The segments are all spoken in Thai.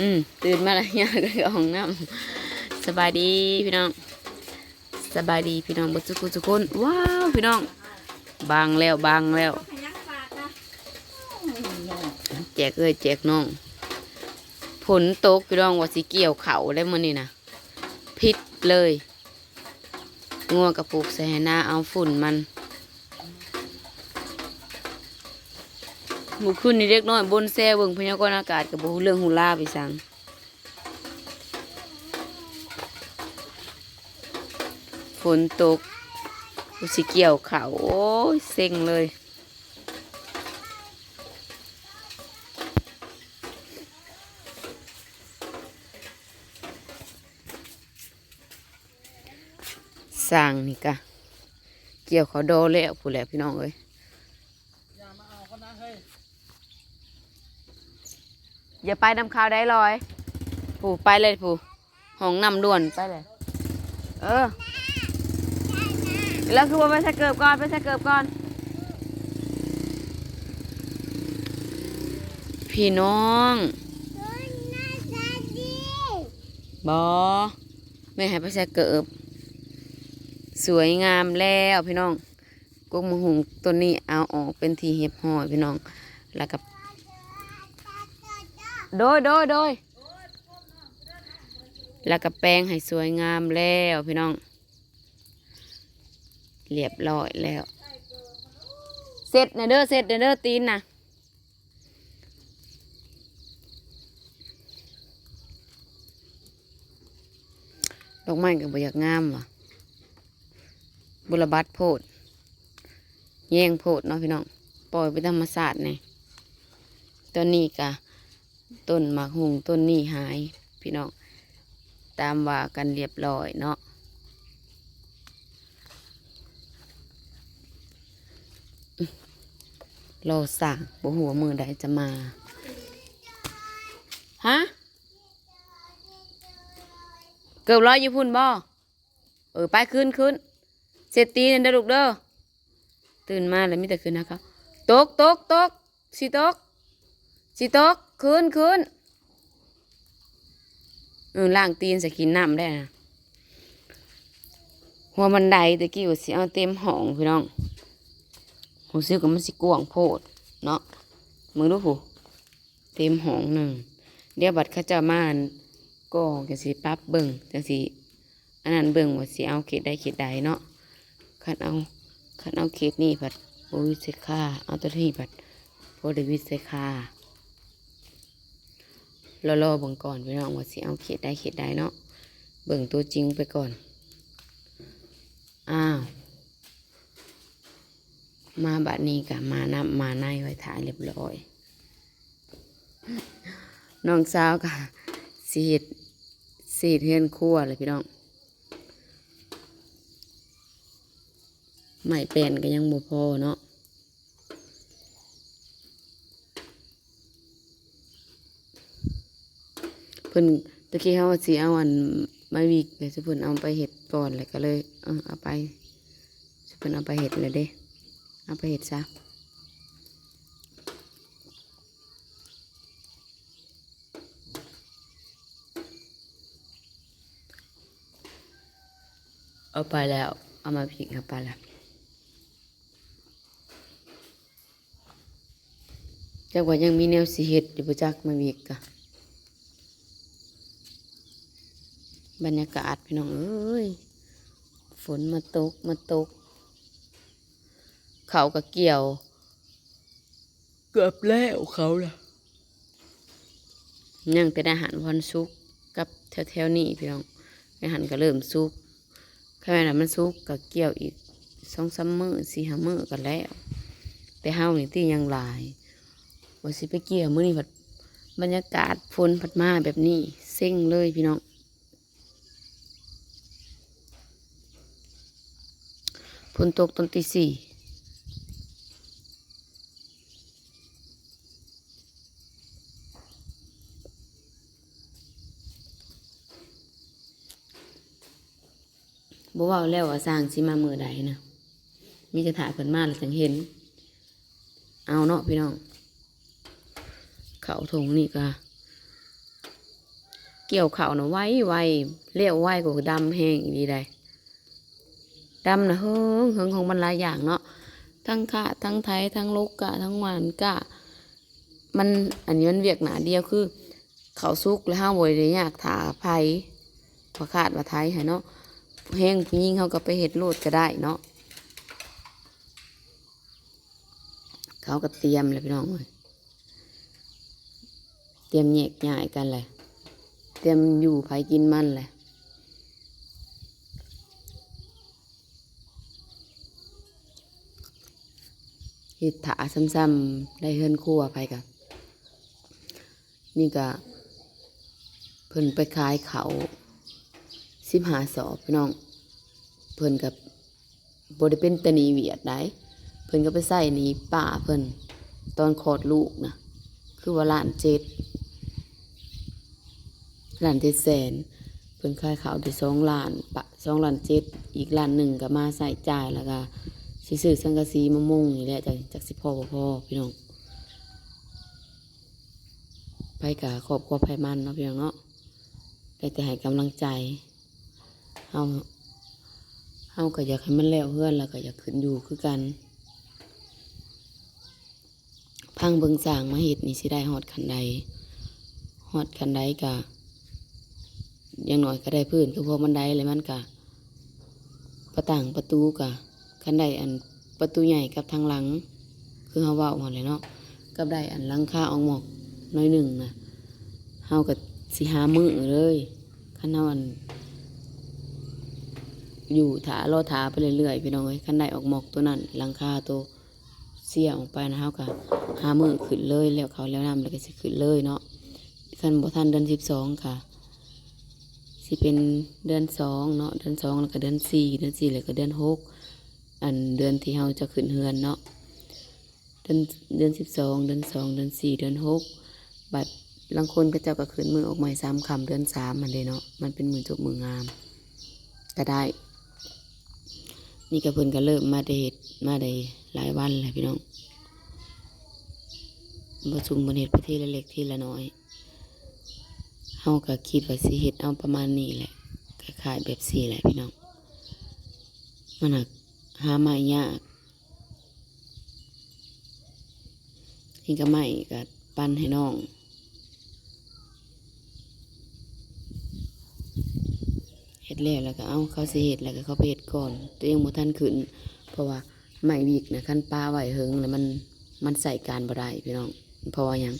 อืมตื่นมาแล้วย่าก็เข้าห้องน้ำสบายดีพี่น้อง สบายดีพี่น้องบุตรกุทุกคนว้าวพี่น้อง บางแล้วบางแล้ว แจกเอ้ยแจกน้องฝนตกพี่น้องว่าสิเกี่ยวเขาได้มื้อนี้นะพิษเลยงัวกระปุกใส่ให้หน้าเอาฝุ่นมัน หมู่ขึ้นนี่เล็กน้อยบนแซ่เบิ่งพยากรณ์อากาศกับบ่เรื่องฮูล่าไปสั่งฝนตกว่าสิเกี่ยวเขาโอ้ยเซ็งเลยสร้างนี่กะ เกี่ยวเขาโดแล้วผู้แหละพี่น้องเอ้ย อย่าไปนำข้าวได้ลอยผู้ไปเลยผู้ห้องนำด่วนไปเลย เออ แล้วคือว่าไปใส่เกิบก่อนไปใส่เกิบก่อน พี่น้องบอไม่ให้ไปใส่เกิบ สวยงามแล้วพี่น้องกุ้งมะหุงตัวนี้เอาออกเป็นทีเห็บห่อยพี่น้อง แล้วก็ โดยโดยโดยแล้วก็แปรงให้สวยงามแล้วพี่น้อง เรียบร้อยแล้ว เสร็จนะเด้อเสร็จนะเด้อตีนนะดอกไม้ก็บ่อยากงามว่ะ บุรบัตโพด แย่งโพดเนาะพี่น้อง ปล่อยไปธรรมศาสตร์เนี่ยต้นนี้กะ ต้นหมากหุงต้นนี้หาย พี่น้องตามว่ากันเรียบร้อยเนาะรอสั่งบ่หัวมือใดจะมา ฮะ เกือบร้อยอยู่พุ่นบ่เออ ไปขึ้นขึ้นเสร็จตีนั่นเด้อลูกเด้อ ตื่นมาแล้วมีแต่ขึ้นนะครับ ตกตกตกสิตกสิตก ขึ้นขึ้นเออล่างตีนใส่กินน้ำได้นะหัวบันไดตะกี้ว่าสิเอาเต็มห้องพี่น้องหูซื้อก็มันสิกวางโพดเนาะมึงดูหูเต็มห้องหนึ่งเดี๋ยวบัดเขาเจะมานก็จะสิปรับเบิ่งจังสิอันนั้นเบิ่งว่าสิเอาเขตใดเขตใดเนาะขันเอาขันเอาเขตนี่ผัดโบวิเซค่าเอาตัวที่ผัดโบเดวิเซค่า รอรอเบิ่งก่อนพี่น้องว่าสิเอาเขตใดเขตใดเนาะเบิ่งตัวจริงไปก่อน อ้าว มาบัดนี้กะมานับมาในไว้ถ่ายเรียบร้อยน้องสาวกะสีห็ดสีเทียนคั่วเลยพี่น้องไม่แปลนก็ยังบ่พอเนาะ เพิ่นตะกี้เขาว่าสิเอาอันไม้วิกเลยสิเพิ่นเอาไปเห็ดก่อนเลยก็เลยเออเอาไปสิเพิ่นเอาไปเห็ดเลยเด้เอาไปเห็ดซะเอาไปแล้ว เอามาพิกเอาไปแล้วจักว่ายังมีแนวสิเฮ็ดอยู่บ่จักมาอีกกะ บรรยากาศพี่น้องเอ้ยฝนมาตกมาตก เขาก็เกี่ยว เกือบแล้วเขาล่ะยังเป็นอาหารวันซุกร์กับแถวๆนี้พี่น้องอาหารก็เริ่มซุกแค่นั้นมันซุกก็เกี่ยวอีกสองสามมื้อสี่ห้ามื้อกันแล้ว แต่เฮานี่ที่ยังหลายว่าสิไปเกี่ยวมื้อนี้ผัดบรรยากาศฝนผัดมาแบบนี้เซ็งเลยพี่น้อง นตกตอนตีสี่บ่ว่าแล้วว่าสร้างสิมามือใดนะมีจะถ่ายเพิ่นมาแล้วจังเห็น เอาเนาะพี่น้อง เขาถงนี่ก็เกี่ยวเขาวนะไว้ไวเลี้ยวไวกว่าดำแห้งดีได้ ดำนะเฮิงเฮิงของมันหลายอย่างเนาะทั้งข้าทั้งไทยทั้งลูกกะทั้งหวานกะ มันอันนี้มันเวียกหนาเดียวคือเขาวสุกแล้วห้าบริได้ยากถาไผพอขาดว่าไทยให้เนาะแห้งผู้หญิงเขาก็ไปเห็ดโลดก็ได้เนาะเขาก็เตรียมเลยพี่น้องเอ้ยเตรียมแยกย้ายกันเลย เตรียมอยู่ไผกินมันเลย เห็ดถาซ้ำๆได้เฮือนครัวไปกันนี่ก็เพิ่นไปขายเขาสิบหาสอบพี่น้อง เพิ่นกับบได้เป็นตะนีเวียดได้เพิ่นก็ไปใส่หนีป่าเพิ่นตอนคลอดลูกนะคือว่าล้านเจ็ดล้านเจ็ดแสนเพิ่นขายเขาที่สองล้านปะสองล้านเจ็ดอีกล้านหนึ่งก็มาใส่จ่ายแล้วก็ สิซื้อสังกะสีมะม่วงนี่แหละจากจากสิพ่อบ่พ่อพี่น้องไปกับครอบครัวไพมันเนาะพี่น้องเนาะได้แต่ให้กำลังใจเฮาเฮาก็อยากให้มันแล้วเฮือนแล้วก็อยากขึ้นอยู่คือกัน พังเบิงสางมาเฮ็ดนี่สิได้ฮอดคันใดฮอดคันใดก็อย่างน้อยก็ได้พื้นคือพวกมันได้เลยมันก็ประต่างประตูก็ คันใดอันประตูใหญ่กับทางหลัง คือเฮาเว้าหมดเลยเนาะกับได้อันหลังคาออกหมอกน้อยหนึ่งนะเฮากับสิหามือเลยคันเฮาอันอยู่ถารอถาไปเรื่อยๆพี่น้องเอ้ยคันไดออกหมอกตัวนั้นหลังคาตัวเสียออกไปนะเฮาก็หามือขึ้นเลยแล้วเขาแล้วนำแล้วก็สิขึ้นเลยเนาะคันบ่ทันเดือนสิบสองค่ะสิเป็นเดือนสองเนาะเดือนสองแล้วก็เดือนสี่เดือนสี่แล้วก็เดือนหก อันเดือนที่เฮาจะขึ้นเฮือนเนาะเดือนเดือนสิบสองเดือนสองเดือนสี่เดือนหกบัดบางคนก็เจ้าก็ขึ้นมือออกใหม่สามคำเดือนสามมันเลยเนาะมันเป็นมือจบมืองามก็ได้ นี่ก็เพิ่นก็เริ่มมาได้เฮ็ดมาได้หลายวันแล้วพี่น้องประชุมบนเฮ็ดไปทีละเล็กที่ละน้อยเฮาก็คิดว่าสิเฮ็ดเอาประมาณนี้แหละคล้ายๆแบบสี่แหละพี่น้องมันหัก หาไม่ยากนี่ก็ไม่ก็ปั้นให้น้องเฮ็ดแล้วแล้วก็เอาเขาสิเฮ็ดแล้วก็เขาไปเฮ็ดก่อน ตัวเองบ่ทันขึ้น เพราะว่าไม้วิกนะคันปลาไหวเฮงแล้วมันมันใส่การบ่ได้พี่น้องเพราะว่าหยัง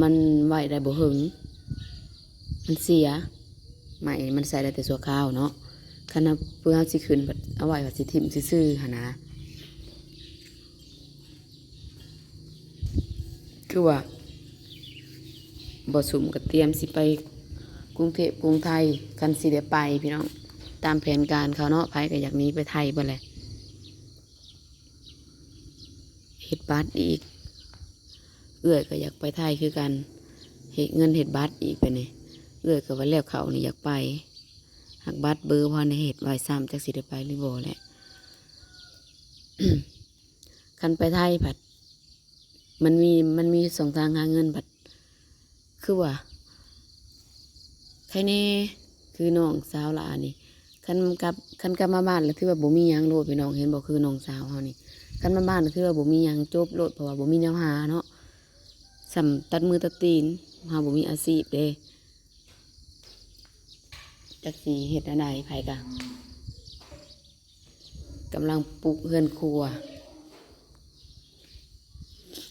มันไหวได้บ่เฮงมันเสียไม้มันใส่ได้แต่สัวข้าวเนาะ คันเพื่อเอาสิขึ้นเอาไว้ว่าสิทิมซื่อๆหั่นนะคือว่าบสุมก็เตรียมสิไปกรุงเทพกรุงไทยกันสิได้ไปพี่น้องตามแผนการเขาเนาะไผก็อยากนี้ไปไทยบ่แหละเฮ็ดบัตรอีก เอื้อยก็อยากไปไทยคือกันเฮ็ดเงินเฮ็ดบัตรอีกไปนี่เอื้อยก็ว่าแล้วเขานี่อยากไป หักบัตรเบอร์พอในเฮ็ดไว้ซ้ำจักสิได้ไปหรือบ่แหละคันไปไทยผัด มันมีมันมีสองทางหาเงินบัด คือว่าใครแน่คือน้องสาวลานี่คันกับคันกลับมาบ้านแล้วคือว่าบ่มียังโลดพี่น้องเห็นบอกคือน้องสาวเฮานี่คันมาบ้านแล้วคือว่าบ่มียังจบโลดเพราะว่าบ่มีแนวหาเนาะสำตัดมือตัดตีนเฮาบ่มีอาชีพเด้ จักสิเฮ็ดอะไรไผกะกำลังปลูกเฮือนครัว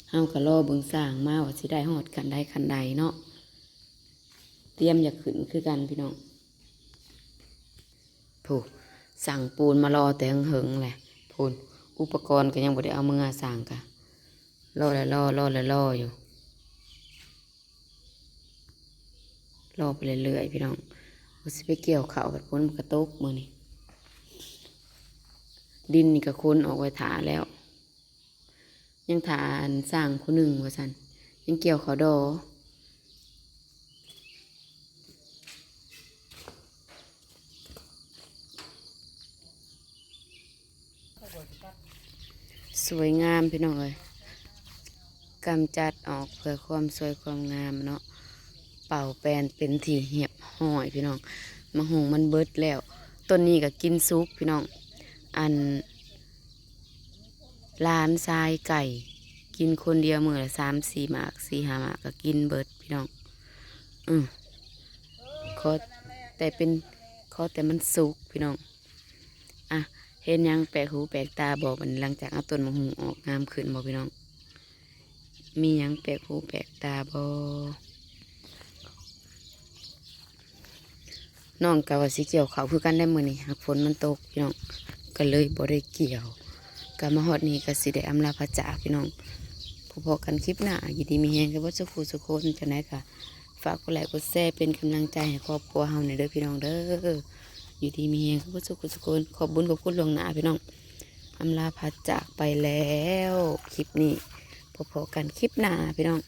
เฮาก็รอเบิงสร้างมาว่าสิได้ฮอดกันได้คันใดเนาะเตรียมอยากขึ้นคือกันพี่น้องผู้สั่งปูนมารอแต่เหิงแหละพูนอุปกรณ์ก็ยังบ่ได้เอามือสั่งกะรอแล้วรอรอแล้วรออยู่รอไปเรื่อยๆพี่น้อง ว่าสิไปเกี่ยวเขากับพ้นกระตกมือนี่ดินนี่ก็คนออกไว้ถาแล้ว ยังฐานสร้างผู้หนึ่งว่าสันยังเกี่ยวเขาดอสวยงามพี่น้องเลยกำจัดออกเพื่อความสวยความงามเนาะ เป่าแปลนเป็นที่เหียบห้อยพี่น้องมะฮงมันเบิดแล้วต้นนี้ก็กินซุปพี่น้อง อันลานทรายไก่ กินคนเดียวมือละสามสี่หมากสี่หาหมากก็กินเบิดพี่น้องอืมขอแต่เป็นขอแต่มันสุกพี่น้องอะเห็นยังแปลกหูแปลกตาบอกมันหลังจากเอาต้นมะฮุงออกงามขึ้นบอกพี่น้อง มียังแปลกหูแปลกตาบอก น้องกะว่าสิเกี่ยวเขาคือกันได้มือนี่หากฝนมันตกพี่น้องก็เลยบ่ได้เกี่ยวกะมาฮอดนี้ก็สิได้อำลาพระจ่าพี่น้องพอๆกันคลิปหน้าอยู่ดีมีแฮงกับว่าสุขสุคนจังไดค่ะฝากกดไลค์กดแชร์เป็นกำลังใจให้ครอบครัวเฮาหน่อยเด้อพี่น้องเด้ออยู่ดีมีแฮงกับว่าสุขสุคนขอบบุญขอบคุณหลวงหน้าพี่น้องอำลาพระจากไปแล้ว คลิปนี้พอๆกันคลิปหน้าพี่น้อง